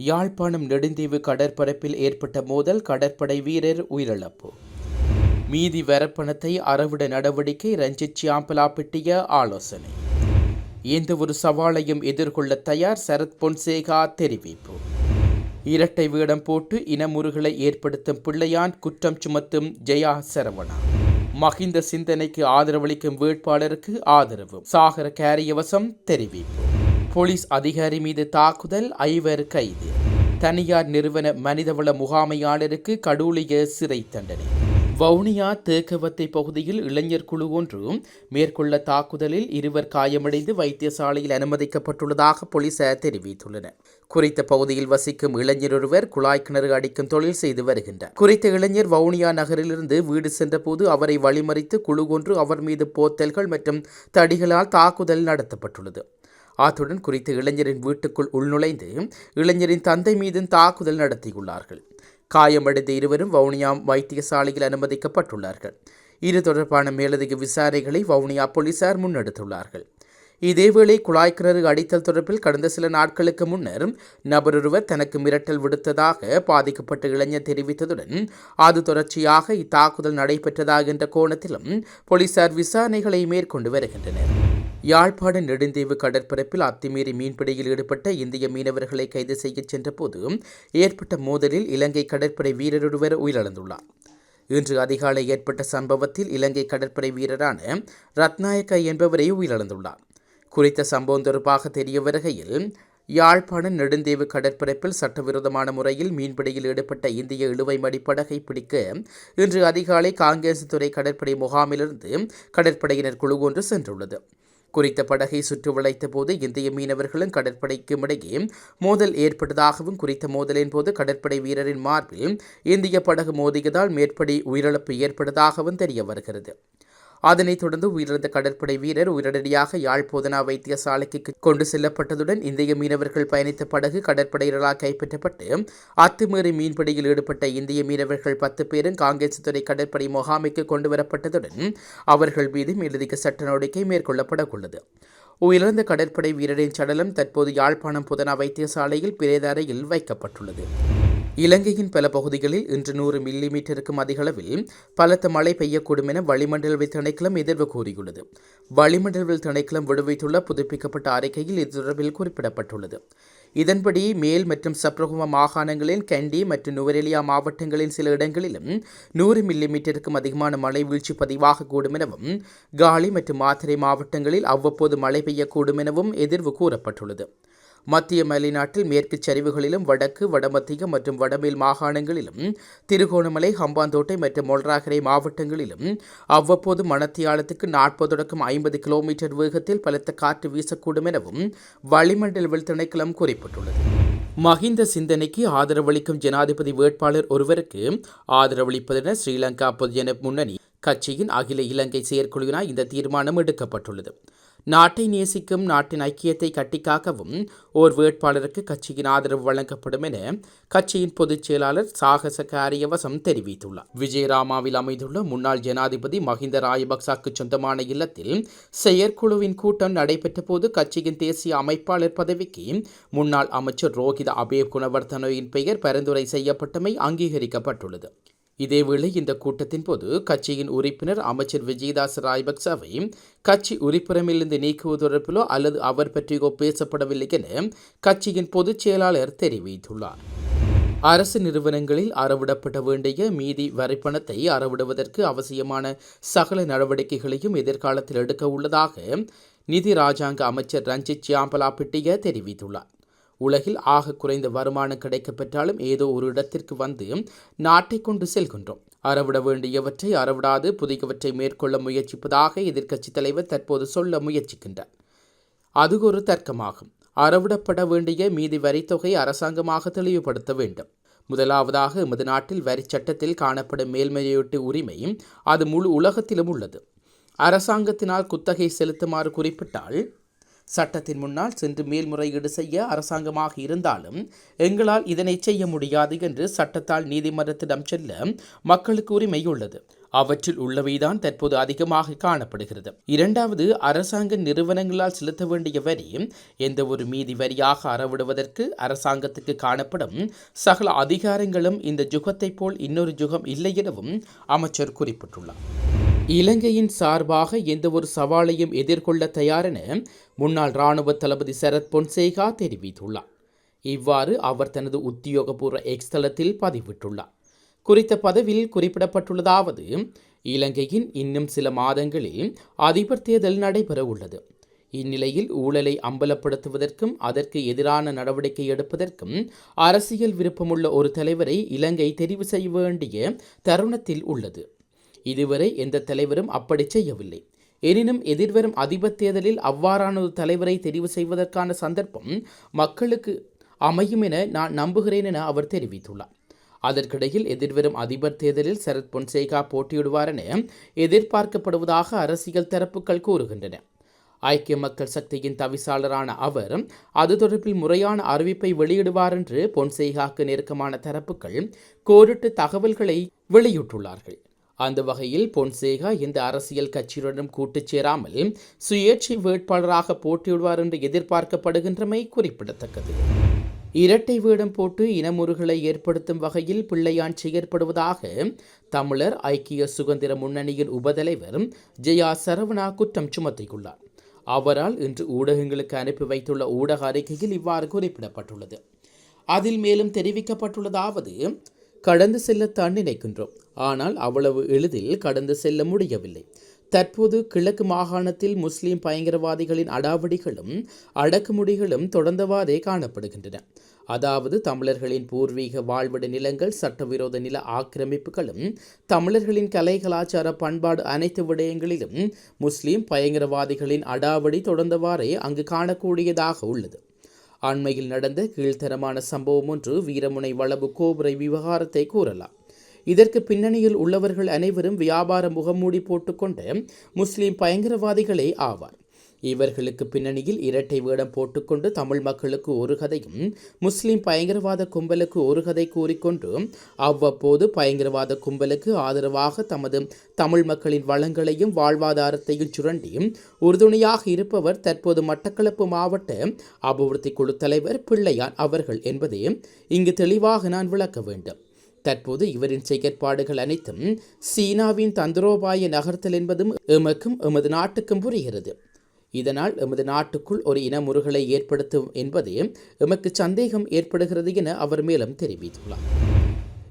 யாழ்ப்பாணம் நெடுந்தீவு கடற்பரப்பில் ஏற்பட்ட மோதல் கடற்படை வீரர் உயிரிழப்பு. மீதி வரப்பணத்தை அறவிட நடவடிக்கை ரஞ்சித் சியாம்பலாப்பிட்டிய ஆலோசனை. எந்த ஒரு சவாலையும் எதிர்கொள்ள தயார் சரத் பொன்சேகா தெரிவிப்பு. இரட்டை வேடம் போட்டு இனமுறுகளை ஏற்படுத்தும் பிள்ளையான் குற்றம் சுமத்தும் ஜெயா சரவணா. மஹிந்த சிந்தனைக்கு ஆதரவளிக்கும் வேட்பாளருக்கு ஆதரவு. சாகர கேரியவசம் தெரிவிப்பு. போலீஸ் அதிகாரி மீது தாக்குதல் ஐவர் கைது. தனியார் நிறுவன மனிதவள முகாமையாளருக்கு கடூழிய சிறை தண்டனை. வவுனியா தேக்கவத்தை பகுதியில் இளைஞர் குழு ஒன்று மேற்கொள்ள தாக்குதலில் இருவர் காயமடைந்து வைத்தியசாலையில் அனுமதிக்கப்பட்டுள்ளதாக போலீசார் தெரிவித்துள்ளனர். குறித்த பகுதியில் வசிக்கும் இளைஞர் ஒருவர் குழாய் கிணறு அடிக்கும் தொழில் செய்து வருகின்றார். குறித்த இளைஞர் வவுனியா நகரிலிருந்து வீடு சென்றபோது அவரை வழிமறித்து குழு ஒன்று அவர் மீது போத்தல்கள் மற்றும் தடிகளால் தாக்குதல் நடத்தப்பட்டுள்ளது. அத்துடன் குறித்த இளைஞரின் வீட்டுக்குள் உள்நுழைந்து இளைஞரின் தந்தை மீதும் தாக்குதல் நடத்தியுள்ளார்கள். காயமடைந்த இருவரும் வவுனியா வைத்தியசாலையில் அனுமதிக்கப்பட்டுள்ளார்கள். இது தொடர்பான மேலதிக விசாரணைகளை வவுனியா போலீசார் முன்னெடுத்துள்ளார்கள். இதேவேளை குழாய்க்கிணறு அடித்தல் தொடர்பில் கடந்த சில நாட்களுக்கு முன்னர் நபரொருவர் தனக்கு மிரட்டல் விடுத்ததாக பாதிக்கப்பட்ட இளைஞர் தெரிவித்ததுடன் அது தொடர்ச்சியாக இத்தாக்குதல் நடைபெற்றதாக என்ற கோணத்திலும் போலீசார் விசாரணைகளை மேற்கொண்டு வருகின்றனர். யாழ்ப்பாண நெடுந்தீவு கடற்பரப்பில் அத்துமீறி மீன்பிடியில் ஈடுபட்ட இந்திய மீனவர்களை கைது செய்யச் சென்றபோது ஏற்பட்ட மோதலில் இலங்கை கடற்படை வீரரொருவர் உயிரிழந்துள்ளார். இன்று அதிகாலை ஏற்பட்ட சம்பவத்தில் இலங்கை கடற்படை வீரரான ரத்நாயக்க என்பவரை உயிரிழந்துள்ளார். குறித்த சம்பவம் தொடர்பாக தெரிய வருகையில் யாழ்ப்பாண நெடுந்தீவு கடற்பரப்பில் சட்டவிரோதமான முறையில் மீன்பிடியில் ஈடுபட்ட இந்திய இழுவை மடிப்படகை பிடிக்க இன்று அதிகாலை காங்கேசத்துறை கடற்படை முகாமிலிருந்து கடற்படையினர் குழு ஒன்று சென்றுள்ளது. குறித்த படகை சுற்றி வளைத்த போது இந்திய மீனவர்களும் கடற்படைக்கும் இடையே மோதல் ஏற்பட்டதாகவும் குறித்த மோதலின் போது கடற்படை வீரரின் மார்பில் இந்திய படகு மோதியதால் மேற்படி உயிரிழப்பு ஏற்பட்டதாகவும் தெரிய வருகிறது. அதனைத் தொடர்ந்து உயிரிழந்த கடற்படை வீரர் உடனடியாக யாழ் போதனா வைத்தியசாலைக்கு கொண்டு செல்லப்பட்டதுடன் இந்திய மீனவர்கள் பயணித்த படகு கடற்படையினரால் கைப்பற்றப்பட்டு அத்துமீறி மீன்பிடியில் ஈடுபட்ட இந்திய மீனவர்கள் பத்து பேரும் காங்கேசத்துறை கடற்படை முகாமைக்கு கொண்டு வரப்பட்டதுடன் அவர்கள் மீது மேலதிக சட்ட நடவடிக்கை மேற்கொள்ளப்பட உள்ளது உயிரிழந்த கடற்படை வீரரின் சடலம் தற்போது யாழ்ப்பாணம் புதனா வைத்தியசாலையில் பிரேத அறையில் வைக்கப்பட்டுள்ளது. இலங்கையின் பல பகுதிகளில் இன்று நூறு மில்லி மீட்டருக்கும் அதிகளவில் பலத்த மழை பெய்யக்கூடும் என வளிமண்டலவில் திணைக்களம் எதிர்வு கூறியுள்ளது. வளிமண்டலவில் திணைக்களம் விடுவித்துள்ள புதுப்பிக்கப்பட்ட அறிக்கையில் இது தொடர்பில் குறிப்பிடப்பட்டுள்ளது. இதன்படி மேல் மற்றும் சப்ரகும மாகாணங்களின் கண்டி மற்றும் நுவரெலியா மாவட்டங்களின் சில இடங்களிலும் நூறு மில்லி மீட்டருக்கும் அதிகமான மழை வீழ்ச்சி பதிவாகக்கூடும் எனவும் காலி மற்றும் மாத்திரை மாவட்டங்களில் அவ்வப்போது மழை பெய்யக்கூடும் எனவும் எதிர்வு கூறப்பட்டுள்ளது. மத்திய மலைநாட்டில் மேற்கு சரிவுகளிலும் வடக்கு வடமத்திய மற்றும் வடமேல் மாகாணங்களிலும் திருகோணமலை ஹம்பாந்தோட்டை மற்றும் மொல்ராகரை மாவட்டங்களிலும் அவ்வப்போது மணத்தியாலத்துக்கு நாற்பது தொடக்கம் ஐம்பது கிலோமீட்டர் வேகத்தில் பலத்த காற்று வீசக்கூடும் எனவும் வளிமண்டலவில் திணைக்களம் குறிப்பிட்டுள்ளது. மஹிந்த சிந்தனைக்கு ஆதரவளிக்கும் ஜனாதிபதி வேட்பாளர் ஒருவருக்கு ஆதரவளிப்பதென ஸ்ரீலங்கா பொதுஜன முன்னணி கட்சியின் அகில இலங்கை செயற்குழுவினால் இந்த தீர்மானம் எடுக்கப்பட்டுள்ளது. நாட்டை நேசிக்கும் நாட்டின் ஐக்கியத்தை கட்டிக்காக்கவும் ஓர் வேட்பாளருக்கு கட்சியின் ஆதரவு வழங்கப்படும் என கட்சியின் பொதுச் செயலாளர் சாகச காரியவசம் தெரிவித்துள்ளார். விஜயராமாவில் அமைந்துள்ள முன்னாள் ஜனாதிபதி மஹிந்த ராயபக்சாக்கு சொந்தமான இல்லத்தில் செயற்குழுவின் கூட்டம் நடைபெற்ற போது கட்சியின் தேசிய அமைப்பாளர் பதவிக்கு முன்னாள் அமைச்சர் ரோஹித அபே குணவர்தனவின் பெயர் பரிந்துரை செய்யப்பட்டமை அங்கீகரிக்கப்பட்டுள்ளது. இதேவேளை இந்த கூட்டத்தின் போது கட்சியின் உறுப்பினர் அமைச்சர் விஜயதாஸ் ராய்பக்சாவை கட்சி உறுப்பினரிலிருந்து நீக்குவது தொடர்பிலோ அல்லது அவர் பற்றியோ பேசப்படவில்லை என கட்சியின் பொதுச் செயலாளர் தெரிவித்துள்ளார். அரசு நிறுவனங்களில் அறவிடப்பட வேண்டிய மீதி வரிப்பணத்தை அறவிடுவதற்கு அவசியமான சகல நடவடிக்கைகளையும் எதிர்காலத்தில் எடுக்க உள்ளதாக நிதி ராஜாங்க அமைச்சர் ரஞ்சித் சியாம்பலா பிட்டிய தெரிவித்துள்ளார். உலகில் ஆக குறைந்த வருமானம் கிடைக்கப்பெற்றாலும் ஏதோ ஒரு இடத்திற்கு வந்து நாட்டை கொண்டு செல்கின்றோம். அறவிட வேண்டியவற்றை அறவிடாது புதியவற்றை மேற்கொள்ள முயற்சிப்பதாக எதிர்க்கட்சித் தலைவர் தற்போது சொல்ல முயற்சிக்கின்றார். அது ஒரு தர்க்கமாகும். அறவிடப்பட வேண்டிய மீதி வரித்தொகை அரசாங்கமாக தெளிவுபடுத்த வேண்டும். முதலாவதாக எமது நாட்டில் வரி சட்டத்தில் காணப்படும் மேல்மையொட்டு உரிமை அது முழு உலகத்திலும் உள்ளது. அரசாங்கத்தினால் குத்தகை செலுத்துமாறு குறிப்பிட்டால் சட்டத்தின் முன்னால் சென்று மேல்முறையீடு செய்ய அரசாங்கமாக இருந்தாலும் எங்களால் இதனை செய்ய முடியாது என்று சட்டத்தால் நீதிமன்றத்திடம் செல்ல மக்களுக்கு உரிமையுள்ளது. அவற்றில் உள்ளவைதான் தற்போது அதிகமாக காணப்படுகிறது. இரண்டாவது அரசாங்க நிறுவனங்களால் செலுத்த வேண்டிய வரி எந்த ஒரு மீதி வரியாக அறவிடுவதற்கு அரசாங்கத்துக்கு காணப்படும் சகல அதிகாரங்களும் இந்த ஜுகத்தை போல் இன்னொரு ஜுகம் இல்லை எனவும் அமைச்சர் குறிப்பிட்டுள்ளார். இலங்கையின் சார்பாக எந்த ஒரு சவாலையும் எதிர்கொள்ள தயாரென முன்னாள் இராணுவ தளபதி சரத் பொன்சேகா தெரிவித்துள்ளார். இவ்வாறு அவர் தனது உத்தியோகபூர்வ எக்ஸ் தளத்தில் பதிவிட்டுள்ளார். குறித்த பதவியில் குறிப்பிடப்பட்டுள்ளதாவது இலங்கையின் இன்னும் சில மாதங்களில் அதிபர் தேர்தல் நடைபெற உள்ளது. இந்நிலையில் ஊழலை அம்பலப்படுத்துவதற்கும் அதற்கு எதிரான நடவடிக்கை எடுப்பதற்கும் அரசியல் விருப்பமுள்ள ஒரு தலைவரை இலங்கை தெரிவு செய்ய வேண்டிய தருணத்தில் உள்ளது. இதுவரை எந்த தலைவரும் அப்படி செய்யவில்லை. எனினும் எதிர்வரும் அதிபர் தேர்தலில் அவ்வாறான ஒரு தலைவரை தெரிவு செய்வதற்கான சந்தர்ப்பம் மக்களுக்கு அமையும் என நான் நம்புகிறேன் என அவர் தெரிவித்துள்ளார். அதற்கிடையில் எதிர்வரும் அதிபர் தேர்தலில் சரத் பொன்சேகா போட்டியிடுவார் என எதிர்பார்க்கப்படுவதாக அரசியல் தரப்புகள் கூறுகின்றன. ஐக்கிய மக்கள் சக்தியின் தவிசாளரான அவர் அது தொடர்பில் முறையான அறிவிப்பை வெளியிடுவார் என்று பொன்சேகாக்கு நெருக்கமான தரப்புகள் கோரிட்டு தகவல்களை வெளியிட்டுள்ளார்கள். அந்த வகையில் பொன்சேகா இந்த அரசியல் கட்சியுடனும் கூட்டுச் சேராமல் சுயேட்சை வேட்பாளராக போட்டியிடுவார் என்று எதிர்பார்க்கப்படுகின்றமை குறிப்பிடத்தக்கது. இரட்டை வேடம் போட்டு இனமுறுகளை ஏற்படுத்தும் வகையில் பிள்ளையான் செயற்படுவதாக தமிழர் ஐக்கிய சுதந்திர முன்னணியின் உபதலைவர் ஜெயா சரவணா குற்றம் சுமத்தியுள்ளார். அவரால் இன்று ஊடகங்களுக்கு அனுப்பி வைத்துள்ள ஊடக அறிக்கையில் இவ்வாறு குறிப்பிடப்பட்டுள்ளது. அதில் மேலும் தெரிவிக்கப்பட்டுள்ளதாவது கடந்து செல்லத்தான் நினைக்கின்றோம். ஆனால் அவ்வளவு எளிதில் கடந்து செல்ல முடியவில்லை. தற்போது கிழக்கு மாகாணத்தில் முஸ்லிம் பயங்கரவாதிகளின் அடாவடிகளும் அடக்குமுடிகளும் தொடர்ந்தவாறே காணப்படுகின்றன. அதாவது தமிழர்களின் பூர்வீக வாழ்விட நிலங்கள் சட்டவிரோத நில ஆக்கிரமிப்புகளும் தமிழர்களின் கலை கலாச்சார பண்பாடு அனைத்து விடயங்களிலும் முஸ்லிம் பயங்கரவாதிகளின் அடாவடி தொடர்ந்தவாறே அங்கு காணக்கூடியதாக உள்ளது. அண்மையில் நடந்த கீழ்த்தரமான சம்பவம் ஒன்று வீரமுனை வளவு கோபுரை விவகாரத்தை கூறலாம். இதற்கு பின்னணியில் உள்ளவர்கள் அனைவரும் வியாபார முகமூடி போட்டுக்கொண்ட முஸ்லிம் பயங்கரவாதிகளே ஆவார். இவர்களுக்கு பின்னணியில் இரட்டை வேடம் போட்டுக்கொண்டு தமிழ் மக்களுக்கு ஒரு கதையும் முஸ்லிம் பயங்கரவாத கும்பலுக்கு ஒரு கதை கூறிக்கொண்டு அவ்வப்போது பயங்கரவாத கும்பலுக்கு ஆதரவாக தமது தமிழ் மக்களின் வளங்களையும் வாழ்வாதாரத்தையும் சுரண்டி உறுதுணையாக இருப்பவர் தற்போது மட்டக்களப்பு மாவட்ட அபிவிருத்தி குழு தலைவர் பிள்ளையார் அவர்கள் என்பதே இங்கு தெளிவாக நான் விளக்க வேண்டும். தற்போது இவரின் செயற்பாடுகள் அனைத்தும் சீனாவின் தந்திரோபாய நகர்த்தல் என்பதும் எமக்கும் எமது நாட்டுக்கும் புரிகிறது. இதனால் எமது நாட்டுக்குள் ஒரு இன ஏற்படுத்தும் என்பதே எமக்கு சந்தேகம் ஏற்படுகிறது என அவர் மேலும் தெரிவித்துள்ளார்.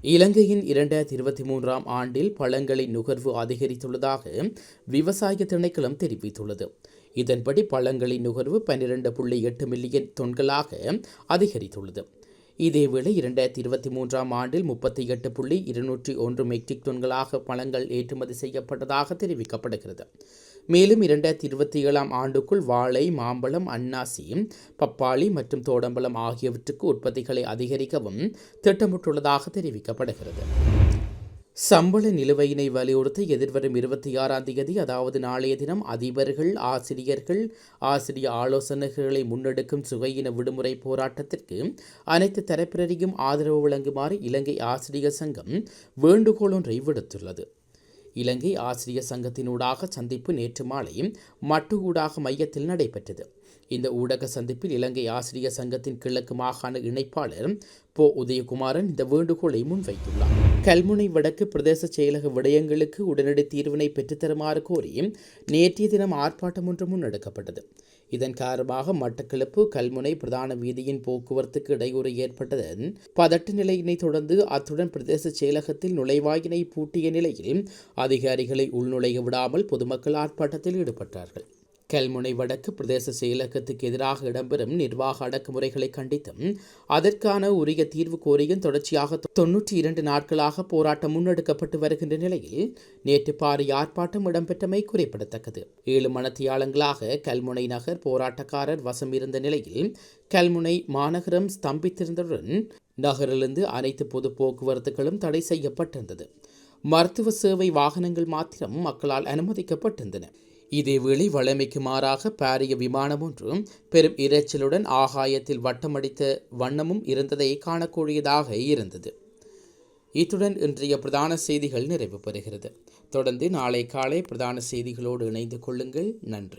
இலங்கையின் இரண்டாயிரத்தி இருபத்தி மூன்றாம் ஆண்டில் பழங்களின் நுகர்வு அதிகரித்துள்ளதாக விவசாய திணைக்களம் தெரிவித்துள்ளது. இதன்படி பழங்களின் நுகர்வு பன்னிரண்டு புள்ளி எட்டு மில்லியன் தொன்களாக அதிகரித்துள்ளது. இதேவேளை இரண்டாயிரத்தி இருபத்தி மூன்றாம் ஆண்டில் முப்பத்தி எட்டு புள்ளி இருநூற்றி ஒன்று மெட்ரிக் டன்களாக பழங்கள் ஏற்றுமதி செய்யப்பட்டதாக தெரிவிக்கப்படுகிறது. மேலும் இரண்டாயிரத்தி இருபத்தி ஏழாம் ஆண்டுக்குள் வாழை மாம்பழம் அன்னாசி பப்பாளி மற்றும் தோடம்பழம் ஆகியவற்றுக்கு உற்பத்திகளை அதிகரிக்கவும் திட்டமிட்டுள்ளதாக தெரிவிக்கப்படுகிறது. சம்பள நிலுவையினை வலியுறுத்தி எதிர்வரும் இருபத்தி ஆறாம் தேதி அதாவது நாளைய தினம் அதிபர்கள் ஆசிரியர்கள் ஆசிரிய ஆலோசனைகளை முன்னெடுக்கும் சுகையின விடுமுறை போராட்டத்திற்கு அனைத்து தரப்பினரையும் ஆதரவு வழங்குமாறு இலங்கை ஆசிரியர் சங்கம் வேண்டுகோள் ஒன்றை விடுத்துள்ளது. இலங்கை ஆசிரியர் சங்கத்தினூடாக சந்திப்பு நேற்று மாலை மட்டுகூடாக மையத்தில் நடைபெற்றது. இந்த ஊடக சந்திப்பில் இலங்கை ஆசிரியர் சங்கத்தின் கிழக்கு மாகாண இணைப்பாளர் போ. உதயகுமாரன் இந்த வேண்டுகோளை முன்வைத்துள்ளார். கல்முனை வடக்கு பிரதேச செயலக விடயங்களுக்கு உடனடி தீர்வினை பெற்றுத்தருமாறு கோரி நேற்றைய தினம் ஆர்ப்பாட்டம் ஒன்று முன்னெடுக்கப்பட்டது. இதன் காரணமாக மட்டக்களப்பு கல்முனை பிரதான வீதியின் போக்குவரத்துக்கு இடையூறு ஏற்பட்டதன் பதட்ட நிலையினை தொடர்ந்து அத்துடன் பிரதேச செயலகத்தில் நுழைவாயினை பூட்டிய நிலையில் அதிகாரிகளை உள்நுழைய விடாமல் பொதுமக்கள் ஆர்ப்பாட்டத்தில் ஈடுபட்டார்கள். கல்முனை வடக்கு பிரதேச செயலகத்துக்கு எதிராக இடம்பெறும் நிர்வாக அடக்குமுறைகளை கண்டித்தும் அதற்கான உரிய தீர்வு கோரியும் தொடர்ச்சியாக தொன்னூற்றி இரண்டு நாட்களாக போராட்டம் முன்னெடுக்கப்பட்டு வருகின்ற நிலையில் நேற்று பாரி ஆர்ப்பாட்டம் இடம்பெற்றமை குறிப்பிடத்தக்கது. ஏழு மணத்தியாளங்களாக கல்முனை நகர் போராட்டக்காரர் வசம் இருந்த நிலையில் கல்முனை மாநகரம் ஸ்தம்பித்திருந்ததுடன் நகரிலிருந்து அனைத்து பொது போக்குவரத்துகளும் தடை செய்யப்பட்டிருந்தது. மருத்துவ சேவை வாகனங்கள் மாத்திரம் மக்களால் அனுமதிக்கப்பட்டிருந்தன. இதேவேளை வளமைக்கு மாறாக பாரிய விமானம் ஒன்றும் பெரும் இரைச்சலுடன் ஆகாயத்தில் வட்டமடித்த வண்ணமும் இருந்ததை காணக்கூடியதாக இருந்தது. இத்துடன் இன்றைய பிரதான செய்திகள் நிறைவு பெறுகிறது தொடர்ந்து நாளை காலை பிரதான செய்திகளோடு இணைந்து கொள்ளுங்கள். நன்றி.